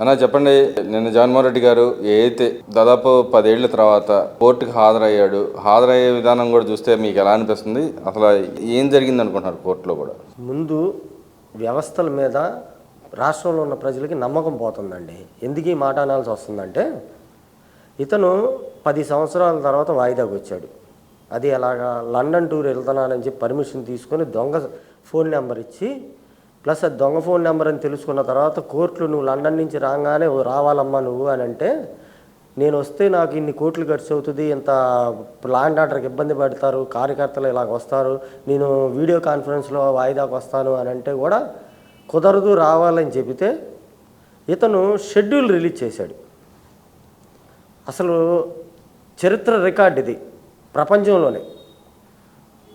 అన్నా చెప్పండి. నిన్న జగన్మోహన్ రెడ్డి గారు ఏదైతే దాదాపు పదేళ్ళ తర్వాత కోర్టుకు హాజరయ్యాడు హాజరయ్యే విధానం కూడా చూస్తే మీకు ఎలా అనిపిస్తుంది? అసలు ఏం జరిగింది అనుకుంటున్నారు కోర్టులో కూడా? ముందు వ్యవస్థల మీద రాష్ట్రంలో ఉన్న ప్రజలకి నమ్మకం పోతుందండి. ఎందుకు ఈ మాట అనాల్సి వస్తుందంటే ఇతను పది సంవత్సరాల తర్వాత వాయిదాకి వచ్చాడు. అది ఎలాగా లండన్ టూర్ వెళ్తున్నానని చెప్పి పర్మిషన్ తీసుకొని దొంగ ఫోన్ నెంబర్ ఇచ్చి ప్లస్ అది దొంగ ఫోన్ నెంబర్ అని తెలుసుకున్న తర్వాత కోర్టులు నువ్వు లండన్ నుంచి రాగానే రావాలమ్మా నువ్వు అని అంటే నేను వస్తే నాకు ఇన్ని కోట్లు ఖర్చు అవుతుంది ఇంత ల్యాండ్ ఆర్డర్కి ఇబ్బంది పడతారు కార్యకర్తలు ఇలాగ వస్తారు నేను వీడియో కాన్ఫరెన్స్లో వాయిదాకు వస్తాను అని అంటే కూడా కుదరదు రావాలని చెబితే ఇతను షెడ్యూల్ రిలీజ్ చేశాడు. అసలు చరిత్ర రికార్డ్ ఇది ప్రపంచంలోనే.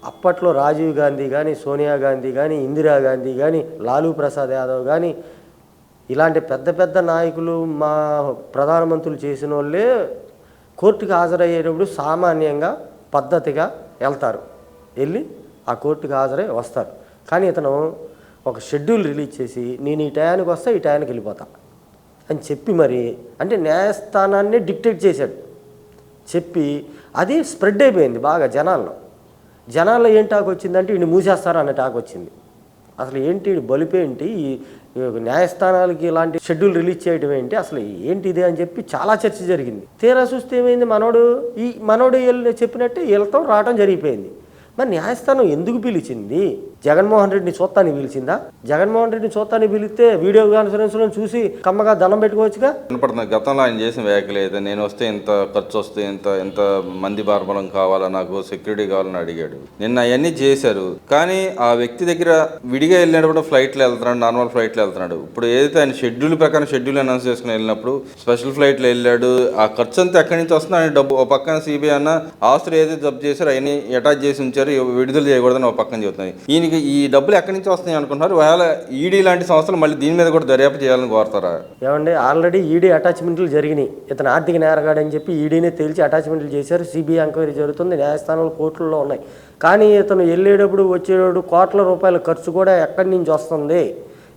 అప్పట్లో రాజీవ్ గాంధీ కానీ సోనియా గాంధీ కానీ ఇందిరా గాంధీ కానీ లాలూ ప్రసాద్ యాదవ్ కానీ ఇలాంటి పెద్ద పెద్ద నాయకులు మా ప్రధానమంత్రులు చేసిన వాళ్ళే కోర్టుకు హాజరయ్యేటప్పుడు సామాన్యంగా పద్ధతిగా వెళ్తారు. వెళ్ళి ఆ కోర్టుకు హాజరై వస్తారు. కానీ ఇతను ఒక షెడ్యూల్ రిలీజ్ చేసి నేను ఈ టయానికి వస్తే ఈ టయానికి వెళ్ళిపోతా. అని చెప్పి మరి అంటే న్యాయస్థానాన్ని డిక్టేట్ చేశాడు. చెప్పి అది స్ప్రెడ్ అయిపోయింది బాగా జనాల్లో. జనాల్లో ఏం టాక్ వచ్చిందంటే ఈయన మూసేస్తారు అనే టాక్ వచ్చింది. అసలు ఏంటి బలిపేంటి ఈ న్యాయస్థానాలకి ఇలాంటి షెడ్యూల్ రిలీజ్ చేయడం ఏంటి? అసలు ఏంటి ఇది అని చెప్పి చాలా చర్చ జరిగింది. తీరా చూస్తే ఏమైంది? మనోడు ఈ మనోడు వెళ్ళి చెప్పినట్టే వెళ్తాం రావడం జరిగిపోయింది. మరి న్యాయస్థానం ఎందుకు పిలిచింది? జగన్మోహన్ రెడ్డిని చూస్తాను పిలిచిందా? జగన్మోహన్ రెడ్డిని చూస్తాను పిలిస్తే వీడియో కాన్ఫరెన్స్లో చూసి కమ్మగా దండం పెట్టుకోవచ్చుగా? కనపడుతుంది. గతంలో ఆయన చేసిన వ్యాఖ్యలు అయితే నేను వస్తే ఇంత ఖర్చు వస్తే ఇంత ఇంత మంది బార్బలం కావాలా నాకు సెక్యూరిటీ కావాలని అడిగాడు. నిన్న అవన్నీ చేశారు. కానీ ఆ వ్యక్తి దగ్గర విడిగా వెళ్ళినప్పుడు ఫ్లైట్లో వెళ్తున్నాడు నార్మల్ ఫ్లైట్లో వెళ్తున్నాడు. ఇప్పుడు ఏదైతే ఆయన షెడ్యూల్ ప్రకారం షెడ్యూల్ అనౌన్స్ చేసుకుని వెళ్ళినప్పుడు స్పెషల్ ఫ్లైట్లో వెళ్ళాడు. ఆ ఖర్చు అంతా ఎక్కడి నుంచి వస్తున్నా ఆయన డబ్బు ఒక పక్కన సిబిఐ అన్న ఆస్తులు ఏదైతే జబ్బు చేశారో అవన్నీ అటాచ్ చేసి ఉంచారు విడుదల చేయకూడదని ఒక పక్కన చెబుతున్నాయి. మీకు ఈ డబ్బులు ఎక్కడి నుంచి వస్తాయి అనుకుంటున్నారు? ఒకవేళ ఈడీ లాంటి సంస్థలు మళ్ళీ దీని మీద కూడా దర్యాప్తు చేయాలని కోరుతారా? ఏమండి ఆల్రెడీ ఈడీ అటాచ్మెంట్లు జరిగినాయి. ఇతను ఆర్థిక నేరగాడని చెప్పి ఈడీనే తేల్చి అటాచ్మెంట్లు చేశారు. సిబిఐ ఎంక్వైరీ జరుగుతుంది. న్యాయస్థానంలో కోర్టుల్లో ఉన్నాయి. కానీ ఇతను వెళ్ళేటప్పుడు వచ్చేటప్పుడు కోట్ల రూపాయల ఖర్చు కూడా ఎక్కడి నుంచి వస్తుంది?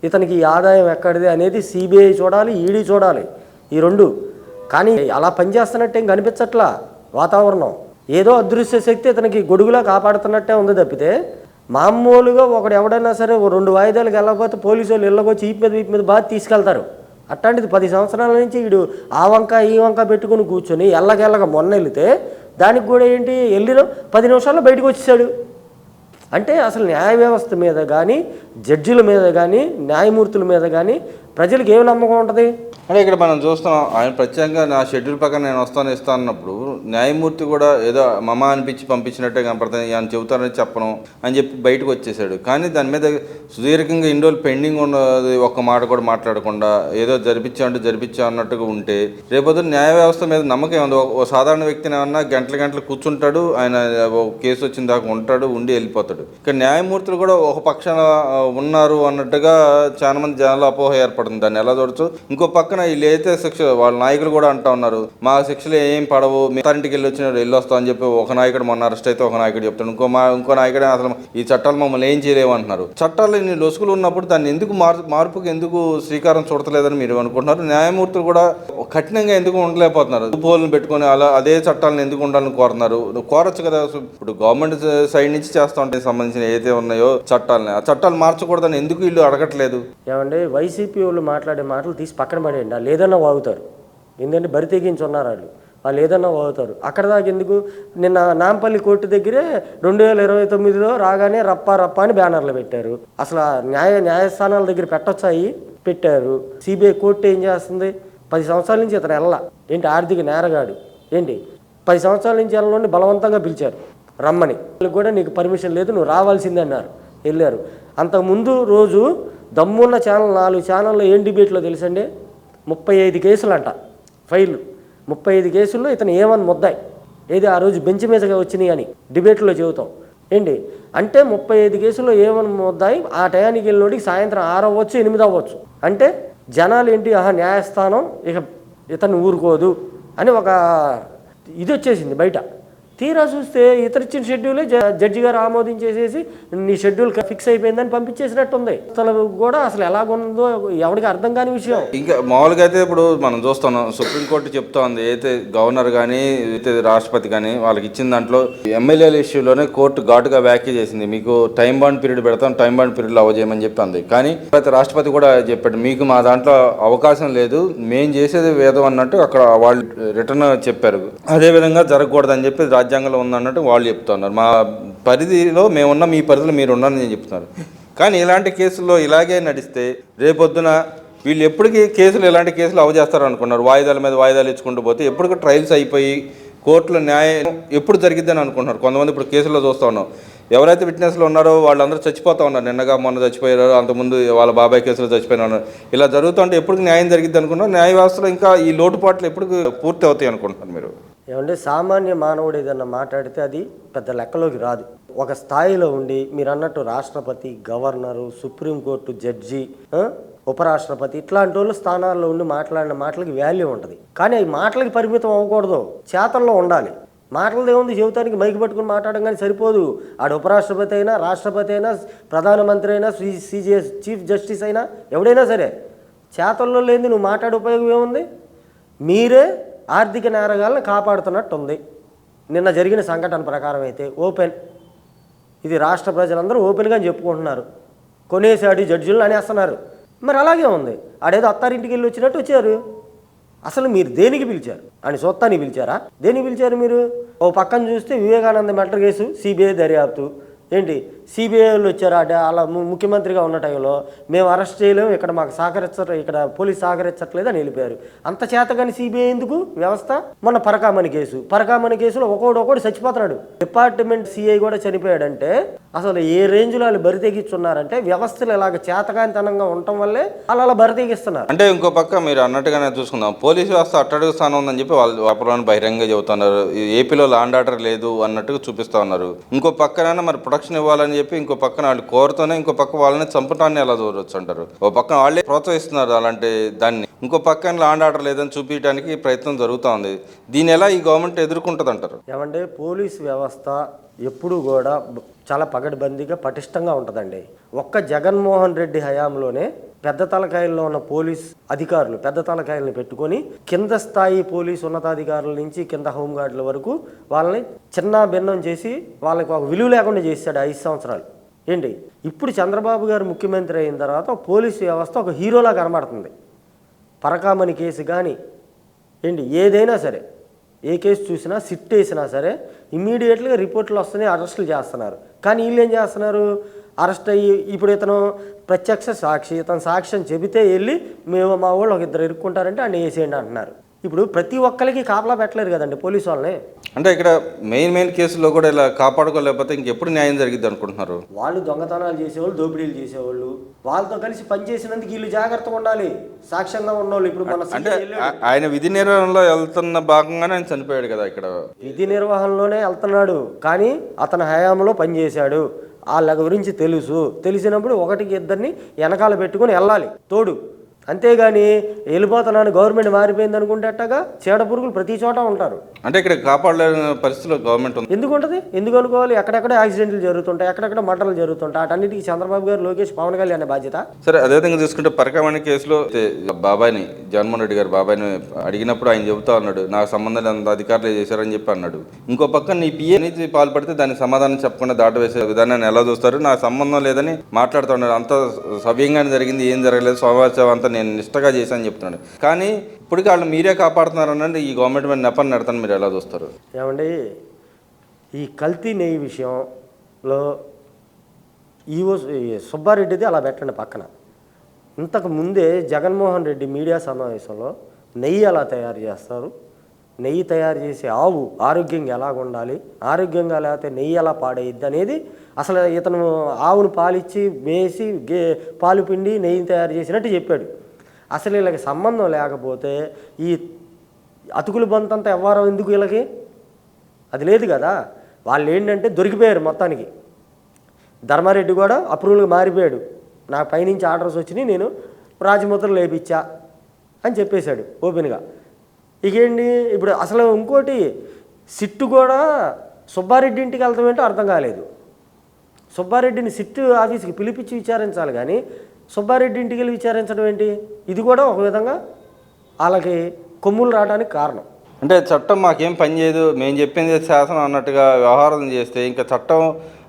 ఇతనికి ఈ ఆదాయం ఎక్కడిది అనేది సిబిఐ చూడాలి ఈడీ చూడాలి. ఈ రెండు. కానీ అలా పనిచేస్తున్నట్టేం కనిపించట్లా వాతావరణం? ఏదో అదృశ్య శక్తి ఇతనికి గొడుగులా కాపాడుతున్నట్టే ఉంది తప్పితే మామూలుగా ఒకడు ఎవడైనా సరే రెండు వాయిదాలకు వెళ్ళకపోతే పోలీసు వాళ్ళు వెళ్ళకొచ్చి ఈపు మీద ఈపు మీద బాగా తీసుకెళ్తారు. అట్లాంటిది పది సంవత్సరాల నుంచి వీడు ఆ వంక ఈ వంక పెట్టుకుని కూర్చొని ఎల్లకెళ్ళక మొన్న వెళితే దానికి కూడా ఏంటి వెళ్ళిన పది నిమిషాల్లో బయటకు వచ్చేసాడు. అంటే అసలు న్యాయ వ్యవస్థ మీద కానీ జడ్జిల మీద కానీ న్యాయమూర్తుల మీద కానీ ప్రజలకు ఏం నమ్మకం ఉంటుంది? అంటే ఇక్కడ మనం చూస్తున్నాం ఆయన ప్రత్యేకంగా నా షెడ్యూల్ ప్రకారం నేను వస్తాను ఇస్తాను అన్నప్పుడు న్యాయమూర్తి కూడా ఏదో మమ అనిపించి పంపించినట్టే కనపడుతుంది ఆయన చెబుతారని చెప్పను అని చెప్పి బయటకు వచ్చేసాడు. కానీ దాని మీద సుదీర్ఘంగా ఇన్ని రోజులు పెండింగ్ ఉన్నది ఒక్క మాట కూడా మాట్లాడకుండా ఏదో జరిపించా అంటే జరిపించా అన్నట్టుగా ఉంటే రేపొద్దు న్యాయ వ్యవస్థ మీద నమ్మకం ఉంది ఓ- సాధారణ వ్యక్తిని ఏమన్నా గంటల గంటలు కూర్చుంటాడు ఆయన ఓ కేసు వచ్చిన దాకా ఉంటాడు ఉండి వెళ్ళిపోతాడు. ఇక్కడ న్యాయమూర్తులు కూడా ఒక పక్షాన ఉన్నారు అన్నట్టుగా చాలా మంది జనాలు అపోహ ఏర్పడుతుంది దాన్ని ఎలా చూడొచ్చు? ఇంకో పక్కన వీళ్ళు అయితే శిక్ష వాళ్ళ నాయకులు కూడా అంటా ఉన్నారు మా శిక్షలు ఏం పడవు మిగతాంటికి వెళ్ళి వచ్చిన వెళ్ళి వస్తాం అని చెప్పి ఒక నాయకుడు మొన్న అరెస్ట్ అయితే ఒక నాయకుడు చెప్తాడు. ఇంకో మా ఇంకో నాయకుడు అసలు ఈ చట్టాలు మమ్మల్ని ఏం చేయలేవు అంటున్నారు. చట్టాలు ఇన్ని లొసుగులు ఉన్నప్పుడు దాన్ని ఎందుకు మార్పు మార్పుకి ఎందుకు శ్రీకారం చుడతలేదని మీరు అనుకుంటున్నారు? న్యాయమూర్తులు కూడా కఠినంగా ఎందుకు ఉండలేకపోతున్నారు? పోలను పెట్టుకొని అలా అదే చట్టాలను ఎందుకు ఉండాలని కోరుతున్నారు? కోరచ్చు కదా. ఇప్పుడు గవర్నమెంట్ సైడ్ నుంచి చేస్తా ఉంటాయి సంబంధించిన ఏదైతే ఉన్నాయో చట్టాలని ఆ చట్టాలు మార్చకూడదని ఎందుకు వీళ్ళు అడగట్లేదు? ఏమంటే వైసీపీ వాళ్ళు మాట్లాడే మాటలు తీసి పక్కన పడేయండి. లేదన్నా వాగుతారు. ఎందుకంటే బరి తెగించి ఉన్నారు వాళ్ళు. వాళ్ళు ఏదన్నా వాగుతారు. అక్కడ దాకా ఎందుకు? నిన్న నాంపల్లి కోర్టు దగ్గరే రెండు వేల ఇరవై తొమ్మిదిలో రాగానే రప్ప రప్ప అని బ్యానర్లు పెట్టారు. అసలు న్యాయ న్యాయస్థానాల దగ్గర పెట్టొచ్చాయి. పెట్టారు. సిబిఐ కోర్టు ఏం చేస్తుంది? పది సంవత్సరాల నుంచి ఇతను వెళ్ళ ఏంటి ఆర్థిక నేరగాడు? ఏంటి? పది సంవత్సరాల నుంచి వెళ్ళనుండి బలవంతంగా పిలిచారు. రమ్మని. వాళ్ళకి కూడా నీకు పర్మిషన్ లేదు నువ్వు రావాల్సిందే అన్నారు. వెళ్ళారు. అంతకుముందు రోజు దమ్మున్న ఛానల్ నాలుగు ఛానల్లో ఏం డిబేట్లో తెలుసండి? ముప్పై ఐదు కేసులు అంట ఫైల్. ముప్పై ఐదు కేసుల్లో ఇతను ఏమని ముద్దాయి. ఏది ఆ రోజు బెంచ్ మీదగా వచ్చినాయి అని డిబేట్లో చెబుతాం. ఏంటి? అంటే ముప్పై ఐదు కేసుల్లో ఏమని ముద్దాయి ఆ టయానికి వెళ్ళినోడికి సాయంత్రం ఆరు అవ్వచ్చు ఎనిమిది అవ్వచ్చు అంటే జనాలు ఏంటి ఆహా న్యాయస్థానం ఇక ఇతను ఊరుకోదు అని ఒక ఇది వచ్చేసింది బయట. తీరా చూస్తే ఇతర ఇచ్చిన షెడ్యూలే జ- జడ్జి గారు ఆమోదించేసేసి నీ షెడ్యూల్ ఫిక్స్ అయిపోయిందని పంపించేసినట్టుంది. అసలు కూడా అసలు ఎలాగుందో ఎవరికి అర్థం కాని విషయం. ఇంకా మామూలుగా అయితే ఇప్పుడు మనం చూస్తున్నాం సుప్రీంకోర్టు చెప్తోంది అయితే గవర్నర్ కానీ అయితే రాష్ట్రపతి కానీ వాళ్ళకి ఇచ్చిన దాంట్లో ఎమ్మెల్యేల ఇష్యూలోనే కోర్టు ఘాటుగా వ్యాఖ్య చేసింది. మీకు టైం బాండ్ పీరియడ్ పెడతాం టైం బాండ్ పీరియడ్లో అవజేయమని చెప్పింది కానీ ప్రతి రాష్ట్రపతి కూడా చెప్పాడు మీకు మా దాంట్లో అవకాశం లేదు మేం చేసేది వేదం అన్నట్టు అక్కడ వాళ్ళు రిటర్న్ చెప్పారు. అదే విధంగా జరగకూడదని చెప్పి రాజ్యాంగంలో ఉందన్నట్టు వాళ్ళు చెప్తున్నారు. మా పరిధిలో మేమున్న మీ పరిధిలో మీరు ఉన్నారని నేను చెప్తున్నారు. కానీ ఇలాంటి కేసుల్లో ఇలాగే నడిస్తే రేపొద్దున వీళ్ళు ఎప్పటికీ కేసులు ఇలాంటి కేసులు అవజేస్తారు అనుకున్నారు. వాయిదాల మీద వాయిదాలు ఇచ్చుకుంటూ పోతే ఎప్పటికీ ట్రయల్స్ అయిపోయి కోర్టులో న్యాయం ఎప్పుడు జరిగిద్దని అనుకుంటున్నారు కొంతమంది ఇప్పుడు కేసుల్లో చూస్తూ ఉన్నాం. ఎవరైతే విట్నెస్లు ఉన్నారో వాళ్ళందరూ చచ్చిపోతూ ఉన్నారు. నిన్నగా మొన్న చచ్చిపోయారు అంతకుముందు వాళ్ళ బాబాయ్ కేసులో చచ్చిపోయినారు ఇలా జరుగుతుంటే ఎప్పుడు న్యాయం జరిగిద్ది అనుకున్నారు. న్యాయ వ్యవస్థలో ఇంకా ఈ లోటుపాట్లు ఎప్పుడు పూర్తి అవుతాయి అనుకుంటున్నారు మీరు. ఏమంటే సామాన్య మానవుడు ఏదన్నా మాట్లాడితే అది పెద్ద లెక్కలోకి రాదు. ఒక స్థాయిలో ఉండి మీరు అన్నట్టు రాష్ట్రపతి గవర్నరు సుప్రీంకోర్టు జడ్జి ఉపరాష్ట్రపతి ఇట్లాంటి వాళ్ళు స్థానాల్లో ఉండి మాట్లాడిన మాటలకి వాల్యూ ఉంటుంది. కానీ అవి మాటలకి పరిమితం అవ్వకూడదు. చేతల్లో ఉండాలి. మాటలది ఏముంది? జీవితానికి మైకి పట్టుకుని మాట్లాడడం కానీ సరిపోదు. ఆడ ఉపరాష్ట్రపతి అయినా రాష్ట్రపతి అయినా ప్రధానమంత్రి అయినా సిజిఎస్ చీఫ్ జస్టిస్ అయినా ఎవడైనా సరే చేతల్లో లేని నువ్వు మాట్లాడే ఉపయోగం ఏముంది? మీరే ఆర్థిక నేరగాలను కాపాడుతున్నట్టు ఉంది నిన్న జరిగిన సంఘటన ప్రకారం అయితే ఓపెన్. ఇది రాష్ట్ర ప్రజలందరూ ఓపెన్గా చెప్పుకుంటున్నారు. కొనేసాడు ఈ అనేస్తున్నారు. మరి అలాగే ఉంది. ఆడేదో అత్తారింటికి వెళ్ళి వచ్చినట్టు వచ్చారు. అసలు మీరు దేనికి పిలిచారు? అని సొత్తాన్ని పిలిచారా? దేనికి పిలిచారు మీరు? ఓ పక్కన చూస్తే వివేకానంద మెటర్ కేసు సిబిఐ దర్యాప్తు. ఏంటి? సిబిఐ వాళ్ళు వచ్చారు అట అలా ము- ముఖ్యమంత్రిగా ఉన్న టైంలో మేము అరెస్ట్ చేయలేము ఇక్కడ మాకు సహకరించ ఇక్కడ పోలీస్ సహకరించట్లేదు అని వెళ్ళిపోయారు. అంత చేతగాని సిబిఐ ఎందుకు? వ్యవస్థ? మొన్న పరకామణి కేసు. పరకామణి కేసులో ఒకడు ఒకడు చచ్చిపోతున్నాడు. డిపార్ట్మెంట్ సిఐ కూడా చనిపోయాడంటే అసలు ఏ రేంజ్లో వాళ్ళు బరితెగిచ్చున్నారంటే వ్యవస్థలు ఇలాగ చేతకానితనంగా ఉండటం వల్లే వాళ్ళు అలా బరితెగిస్తున్నారు అంటే ఇంకో పక్క మీరు అన్నట్టుగానే చూసుకుందాం. పోలీస్ వ్యవస్థ అట్టడుగు స్థానం ఉందని చెప్పి వాళ్ళు వ్యాపారాన్ని బహిరంగ చెబుతున్నారు. ఏపీలో లాండ్ ఆర్డర్ లేదు అన్నట్టుగా చూపిస్తూ ఉన్నారు. ఇంకో పక్కన మరి ప్రొటెక్షన్ ఇవ్వాలని చెప్పి ఇంకో పక్కన వాళ్ళు కోరుతూనే ఇంకో పక్క వాళ్ళని చంపటాన్ని ఎలా చూడవచ్చు అంటారు? ఓ పక్కన వాళ్ళే ప్రోత్సహిస్తున్నారు అలాంటి దాన్ని. ఇంకో పక్కన లాండ్ ఆర్డర్ లేదని చూపించడానికి ప్రయత్నం జరుగుతూ ఉంది. దీని ఎలా ఈ గవర్నమెంట్ ఎదుర్కొంటుంది అంటారు ఏమంటే పోలీస్ వ్యవస్థ ఎప్పుడు కూడా చాలా పగడ్బందీగా పటిష్టంగా ఉంటుందండి. ఒక్క జగన్మోహన్ రెడ్డి హయాంలోనే పెద్ద తలకాయల్లో ఉన్న పోలీస్ అధికారులు పెద్ద తలకాయలను పెట్టుకొని కింద స్థాయి పోలీస్ ఉన్నతాధికారుల నుంచి కింద హోంగార్డుల వరకు వాళ్ళని చిన్న భిన్నం చేసి వాళ్ళకి ఒక విలువ లేకుండా చేశాడు ఐదు సంవత్సరాలు. ఏంటి? ఇప్పుడు చంద్రబాబు గారు ముఖ్యమంత్రి అయిన తర్వాత పోలీస్ వ్యవస్థ ఒక హీరోలా కనబడుతుంది. పరకామణి కేసు కానీ ఏంటి? ఏదైనా సరే. ఏ కేసు చూసినా సిట్ వేసినా సరే ఇమ్మీడియట్గా రిపోర్ట్లు వస్తున్నాయి అరెస్టులు చేస్తున్నారు. కానీ వీళ్ళు ఏం చేస్తున్నారు? అరెస్ట్ అయ్యి ఇప్పుడు ఇతను ప్రత్యక్ష సాక్షి ఇతను సాక్ష్యం చెబితే వెళ్ళి మేము మా వాళ్ళు ఒక ఇద్దరు ఇరుక్కుంటారంటే ఆయన వేసేయండి అంటున్నారు. ఇప్పుడు ప్రతి ఒక్కరికి కాపలా పెట్టలేరు కదండి పోలీసు వాళ్ళని. అంటే ఇక్కడ మెయిన్ మెయిన్ కేసుల్లో కూడా ఇలా కాపాడుకోలేకపోతే ఇంకెప్పుడు న్యాయం జరిగిద్ది అనుకుంటున్నారు? వాళ్ళు దొంగతనాలు చేసేవాళ్ళు దోపిడీలు చేసేవాళ్ళు. వాళ్ళతో కలిసి పనిచేసినందుకు వీళ్ళు జాగ్రత్తగా ఉండాలి. సాక్ష్యంగా ఉన్నవాళ్ళు ఇప్పుడు మన అంటే. ఆ- ఆయన విధి నిర్వహణలో వెళ్తున్న భాగంగానే ఆయన చనిపోయాడు కదా ఇక్కడ. విధి నిర్వహణలోనే వెళ్తున్నాడు కానీ అతని హయాంలో పనిచేశాడు. వాళ్ళ గురించి తెలుసు. తెలిసినప్పుడు ఒకటికి ఇద్దరిని వెనకాల పెట్టుకుని వెళ్ళాలి. తోడు. అంతేగాని వెళ్ళిపోతున్నాను గవర్నమెంట్ మారిపోయింది అనుకుంటే అట్టగా చీడ పురుగులు ప్రతి చోట ఉంటారు. అంటే ఇక్కడ కాపాడలేని పరిస్థితిలో గవర్నమెంట్ ఉంది. ఎందుకు ఉంటుంది ఎందుకు అనుకోవాలి? ఎక్కడెక్కడ యాక్సిడెంట్లు జరుగుతుంటాయి ఎక్కడెక్కడ మటలు జరుగుతుంటాయి. అటన్నిటికీ చంద్రబాబు గారు లోకేష్ పవన్ కళ్యాణ్ అనే బాధ్యత? సరే అదేవిధంగా చూసుకుంటే పరకమణి కేసులో బాబాయ్ని జగన్మోహన్ రెడ్డి గారు బాబాయ్ని అడిగినప్పుడు ఆయన చెబుతా అన్నాడు నాకు సంబంధం లేని అధికారులు చేశారని చెప్పి అన్నాడు. ఇంకో పక్క నీ పిఏ నుంచి పాల్పడితే దానికి సమాధానం చెప్పకుండా దాటవేసే విధానాన్ని ఎలా చూస్తారు? నాకు సంబంధం లేదని మాట్లాడుతూ ఉన్నాడు అంత సవ్యంగానే జరిగింది ఏం జరగలేదు సోమవారం అంతా నేను నిష్టగా చేశాను చెప్తున్నాడు. కానీ ఇప్పటికీ వాళ్ళు మీరే కాపాడుతున్నారనండి ఈ గవర్నమెంట్ మీద నెపని నడతాను మీరు ఎలా చూస్తారు? ఏమండి ఈ కల్తీ నెయ్యి విషయంలో ఈవో సుబ్బారెడ్డిది అలా పెట్టండి పక్కన. ఇంతకు ముందే జగన్మోహన్ రెడ్డి మీడియా సమావేశంలో నెయ్యి ఎలా తయారు చేస్తారు? నెయ్యి తయారు చేసే ఆవు ఆరోగ్యంగా ఎలాగ ఉండాలి? ఆరోగ్యంగా లేకపోతే నెయ్యి ఎలా పాడేయద్ది అనేది అసలు ఇతను ఆవును పాలిచ్చి వేసి గే పాలు పిండి నెయ్యి తయారు చేసినట్టు చెప్పాడు. అసలు వీళ్ళకి సంబంధం లేకపోతే ఈ అతుకులు బంతంతా ఎవ్వరం ఎందుకు వీళ్ళకి? అది లేదు కదా. వాళ్ళు ఏంటంటే దొరికిపోయారు మొత్తానికి. ధర్మారెడ్డి కూడా అప్రూవల్గా మారిపోయాడు. నాకు పైనుంచి ఆర్డర్స్ వచ్చినాయి నేను రాజముద్రలు లేపిచ్చా అని చెప్పేశాడు ఓపెన్గా. ఇకేంటి ఇప్పుడు అసలు ఇంకోటి సిట్టు కూడా సుబ్బారెడ్డి ఇంటికి వెళ్తాం ఏంటో అర్థం కాలేదు. సుబ్బారెడ్డిని సిట్టు ఆఫీస్కి పిలిపించి విచారించాలి కానీ సుబ్బారెడ్డి ఇంటికి వెళ్ళి విచారించడం ఏంటి? ఇది కూడా ఒక విధంగా వాళ్ళకి కొమ్ములు రావడానికి కారణం. అంటే చట్టం మాకేం పని చేయదు మేము చెప్పింది శాసనం అన్నట్టుగా వ్యవహారం చేస్తే ఇంకా చట్టం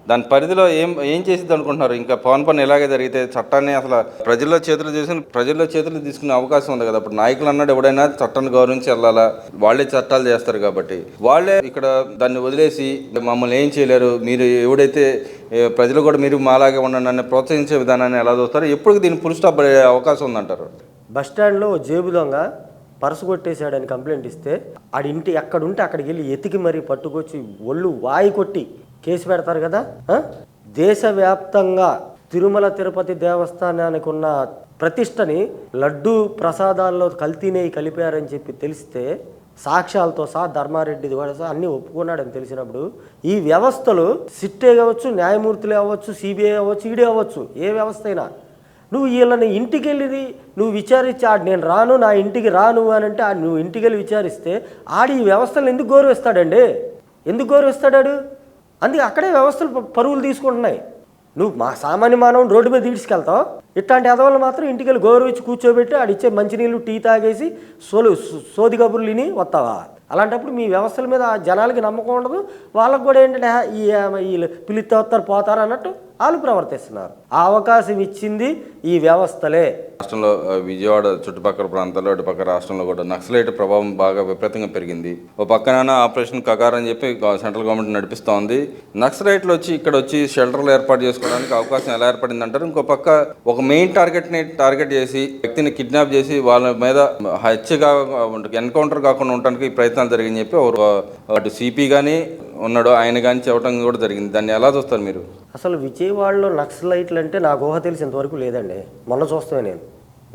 దాని పరిధిలో ఏం ఏం చేసింది అనుకుంటున్నారు? ఇంకా పవన్ పని ఇలాగే జరిగితే చట్టాన్ని అసలు ప్రజల్లో చేతులు తీసుకుని ప్రజల్లో చేతులు తీసుకునే అవకాశం ఉంది కదా. అప్పుడు నాయకులు అన్నాడు ఎవడైనా చట్టాన్ని గౌరవించి వెళ్ళాలా? వాళ్ళే చట్టాలు చేస్తారు కాబట్టి. వాళ్ళే ఇక్కడ దాన్ని వదిలేసి మమ్మల్ని ఏం చేయలేరు? మీరు ఎవడైతే ప్రజలు కూడా మీరు మాలాగే ఉండండి అని ప్రోత్సహించే విధానాన్ని ఎలా చూస్తారు? ఎప్పుడు దీన్ని ఫుల్ స్టాప్ అయ్యే అవకాశం ఉందంటారు. బస్ స్టాండ్లో జేబు దొంగ పర్సు కొట్టేశాడని కంప్లైంట్ ఇస్తే ఆడి ఇంటి ఎక్కడుంటే అక్కడికి వెళ్ళి ఎతికి మరీ పట్టుకొచ్చి ఒళ్ళు వాయి కొట్టి కేసు పెడతారు కదా దేశవ్యాప్తంగా తిరుమల తిరుపతి దేవస్థానానికి ఉన్న ప్రతిష్టని లడ్డు ప్రసాదాల్లో కల్తీనేయి కలిపారని చెప్పి తెలిస్తే సాక్ష్యాలతో సహా ధర్మారెడ్డిది కూడా సహా అన్నీ ఒప్పుకున్నాడని తెలిసినప్పుడు ఈ వ్యవస్థలు సిట్టే కావచ్చు న్యాయమూర్తులే అవ్వచ్చు సిబిఐ అవ్వచ్చు ఈడీ అవ్వచ్చు ఏ వ్యవస్థ అయినా నువ్వు వీళ్ళని ఇంటికి వెళ్ళి నువ్వు విచారించి ఆడు నేను రాను నా ఇంటికి రాను అని అంటే నువ్వు ఇంటికి వెళ్ళి విచారిస్తే ఆడు ఈ వ్యవస్థలు ఎందుకు గౌరవిస్తాడండి? ఎందుకు గౌరవిస్తాడాడు? అందుకే అక్కడే వ్యవస్థలు పరుగులు పరువులు తీసుకుంటున్నాయి. నువ్వు మా సామాన్య మానవుని రోడ్డు మీద తీసుకెళ్తావు ఇట్లాంటి అదవాళ్ళు మాత్రం ఇంటికి వెళ్ళి గౌరవించి కూర్చోబెట్టి ఆడిచ్చే మంచినీళ్ళు టీ తాగేసి సోలు సోది కబుర్లు విని వస్తావా? అలాంటప్పుడు మీ వ్యవస్థల మీద జనాలకి నమ్మకం ఉండదు. వాళ్ళకు కూడా ఏంటంటే ఈ వీళ్ళు పిలిస్తే వస్తారు పోతారు అన్నట్టు వాళ్ళు ప్రవర్తిస్తున్నారు. ఆ అవకాశం ఇచ్చింది ఈ వ్యవస్థలే. రాష్ట్రంలో విజయవాడ చుట్టుపక్కల ప్రాంతాల్లో అటుపక్క రాష్ట్రంలో కూడా నక్సలైట్ ప్రభావం బాగా విపరీతంగా పెరిగింది. ఓ పక్కన ఆపరేషన్ కగార్ అని చెప్పి సెంట్రల్ గవర్నమెంట్ నడిపిస్తోంది. నక్సలైట్లు వచ్చి ఇక్కడ వచ్చి షెల్టర్లు ఏర్పాటు చేసుకోవడానికి అవకాశం ఎలా ఏర్పడింది అంటారు ఇంకో పక్క ఒక మెయిన్ టార్గెట్ని టార్గెట్ చేసి వ్యక్తిని కిడ్నాప్ చేసి వాళ్ళ మీద హత్యగా ఎన్కౌంటర్ కాకుండా ఉండడానికి ప్రయత్నాలు జరిగిందని చెప్పి వాటి అటు సిపి కానీ ఉన్నాడు ఆయన కానీ చెప్పడం కూడా జరిగింది. దాన్ని ఎలా చూస్తారు మీరు? అసలు విజయవాడలో నక్సలైట్లు అంటే నాకు ఊహ తెలిసి ఇంతవరకు లేదండి. మొన్న చూస్తాను నేను.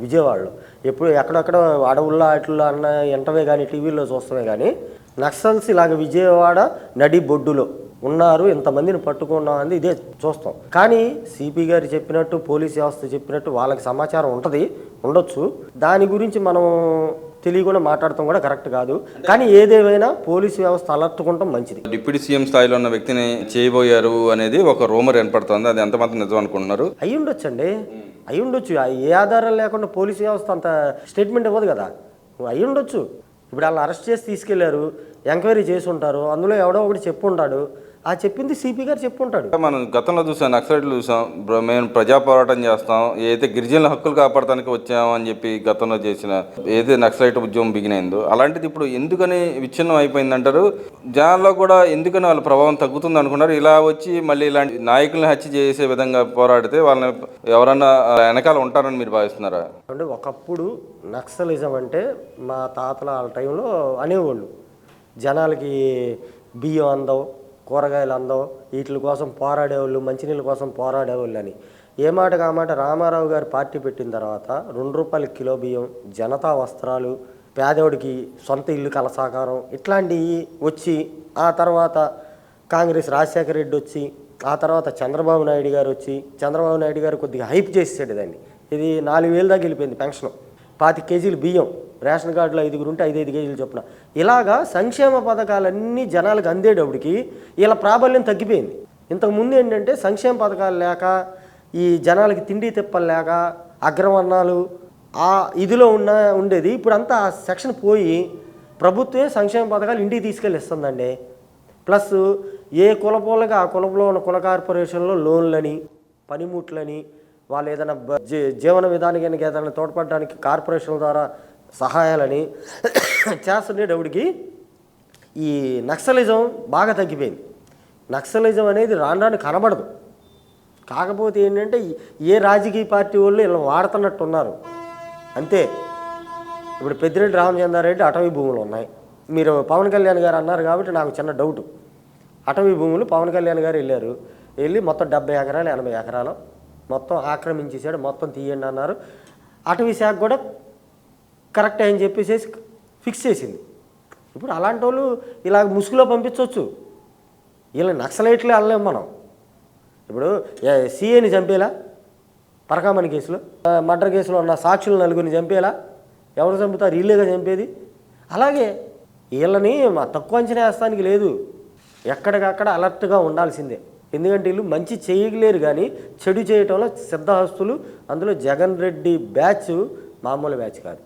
విజయవాడలో. ఎప్పుడు ఎక్కడెక్కడ అడవుల్లో అట్లా అన్న ఎంటవే కానీ టీవీలో చూస్తామే కానీ నక్సల్స్ ఇలాగ విజయవాడ నడి బొడ్డులో ఉన్నారు ఇంతమందిని పట్టుకున్నాం అని ఇదే చూస్తాం. కానీ సిపి గారు చెప్పినట్టు పోలీస్ వ్యవస్థ చెప్పినట్టు వాళ్ళకి సమాచారం ఉంటుంది ఉండొచ్చు. దాని గురించి మనం తెలియకుండా మాట్లాడటం కూడా కరెక్ట్ కాదు. కానీ ఏదేమైనా పోలీస్ వ్యవస్థ అలర్ట్ ఉండటం మంచిది. డిప్యూటీ సీఎం స్థాయిలో ఉన్న వ్యక్తిని చేయబోయారు అనేది ఒక రూమర్ వినపడుతుంది అది ఎంతమాత్రం నిజం అనుకుంటున్నారు? అయి ఉండొచ్చండి. అయి ఉండొచ్చు. ఏ ఆధారం లేకుండా పోలీస్ వ్యవస్థ అంత స్టేట్మెంట్ ఇవ్వదు కదా. అయి ఉండొచ్చు. ఇప్పుడు వాళ్ళు అరెస్ట్ చేసి తీసుకెళ్ళారు ఎంక్వైరీ చేసి ఉంటారు అందులో ఎవడో ఒకటి చెప్పు ఉంటాడు ఆ చెప్పింది సిపి గారు చెప్పు ఉంటాడు మనం గతంలో చూసాం నక్సలైట్లు చూసాం. మేము ప్రజా పోరాటం చేస్తాం. ఏదైతే గిరిజనుల హక్కులు కాపాడటానికి వచ్చాము అని చెప్పి గతంలో చేసిన ఏదైతే నక్సలైట్ ఉద్యమం బిగినైందో అలాంటిది ఇప్పుడు ఎందుకని విచ్ఛిన్నం అయిపోయింది అంటారు జనాల్లో కూడా ఎందుకని వాళ్ళ ప్రభావం తగ్గుతుంది అనుకున్నారు? ఇలా వచ్చి మళ్ళీ ఇలాంటి నాయకుల్ని హత్య చేసే విధంగా పోరాడితే వాళ్ళని ఎవరన్నా వెనకాల ఉంటారని మీరు భావిస్తున్నారా? అంటే ఒకప్పుడు నక్సలిజం అంటే మా తాతల ఆ టైంలో అనేవాళ్ళు. జనాలకి బియ్యం అందవు కూరగాయలు అందం వీటి కోసం పోరాడేవాళ్ళు మంచినీళ్ళ కోసం పోరాడేవాళ్ళు అని. ఏ మాట కామాట మాట రామారావు గారు పార్టీ పెట్టిన తర్వాత రెండు రూపాయల కిలో బియ్యం జనతా వస్త్రాలు పేదోడికి సొంత ఇల్లు కలసాకారం ఇట్లాంటివి వచ్చి ఆ తర్వాత కాంగ్రెస్ రాజశేఖర రెడ్డి వచ్చి ఆ తర్వాత చంద్రబాబు నాయుడు గారు వచ్చి చంద్రబాబు నాయుడు గారు కొద్దిగా హైప్ చేసేసాడు దాన్ని. ఇది నాలుగు వేలు దాకా వెళ్ళిపోయింది పెన్షన్. పాతి కేజీలు బియ్యం రేషన్ కార్డులో ఐదుగురు ఉంటే ఐదు ఐదు కేజీలు చొప్పున. ఇలాగా సంక్షేమ పథకాలన్నీ జనాలకు అందేటప్పటికి ఇలా ప్రాబల్యం తగ్గిపోయింది. ఇంతకుముందు ఏంటంటే సంక్షేమ పథకాలు లేక ఈ జనాలకి తిండి తిప్పలు లేక అగ్రవర్ణాలు ఆ ఇదిలో ఉన్న ఉండేది. ఇప్పుడు అంతా ఆ సెక్షన్ పోయి ప్రభుత్వమే సంక్షేమ పథకాలు ఇంటికి తీసుకెళ్ళి ఇస్తుందండి ప్లస్ ఏ కులపోలకి ఆ కులంలో ఉన్న కుల కార్పొరేషన్లో లోన్లని పనిముట్లని వాళ్ళు ఏదైనా జీ- జీవన విధానానికి ఏదైనా తోడ్పడడానికి కార్పొరేషన్ ద్వారా సహాయాలని చేస్తుండేటప్పటికి ఈ నక్సలిజం బాగా తగ్గిపోయింది. నక్సలిజం అనేది రాను రాను కనబడదు. కాకపోతే ఏంటంటే ఏ రాజకీయ పార్టీ వాళ్ళు ఇలా వాడుతున్నట్టు ఉన్నారు అంతే. ఇప్పుడు పెద్దిరెడ్డి రామచంద్రారెడ్డి అటవీ భూములు ఉన్నాయి. మీరు పవన్ కళ్యాణ్ గారు అన్నారు కాబట్టి నాకు చిన్న డౌట్. అటవీ భూములు పవన్ కళ్యాణ్ గారు వెళ్ళారు. వెళ్ళి మొత్తం డెబ్బై ఎకరాలు ఎనభై ఎకరాలు మొత్తం ఆక్రమించేసాడు మొత్తం తీయండి అన్నారు. అటవీ శాఖ కూడా కరెక్ట్ అని చెప్పేసి ఫిక్స్ చేసింది. ఇప్పుడు అలాంటి వాళ్ళు ఇలా ముసుగులో పంపించవచ్చు వీళ్ళని నక్సలైట్లే అల్లలేము మనం. ఇప్పుడు సీఏని చంపేలా? పరకామణి కేసులో? మర్డర్ కేసులో ఉన్న సాక్షులు నలుగురిని చంపేలా? ఎవరు చంపుతారు? వీళ్ళేగా చంపేది? అలాగే వీళ్ళని మా తక్కువ అంచనా వేస్తానికి లేదు. ఎక్కడికక్కడ అలర్ట్గా ఉండాల్సిందే. ఎందుకంటే వీళ్ళు మంచి చేయలేరు కానీ చెడు చేయటంలో సిద్ధహస్తులు. అందులో జగన్ రెడ్డి బ్యాచ్ మామూలు బ్యాచ్ కాదు.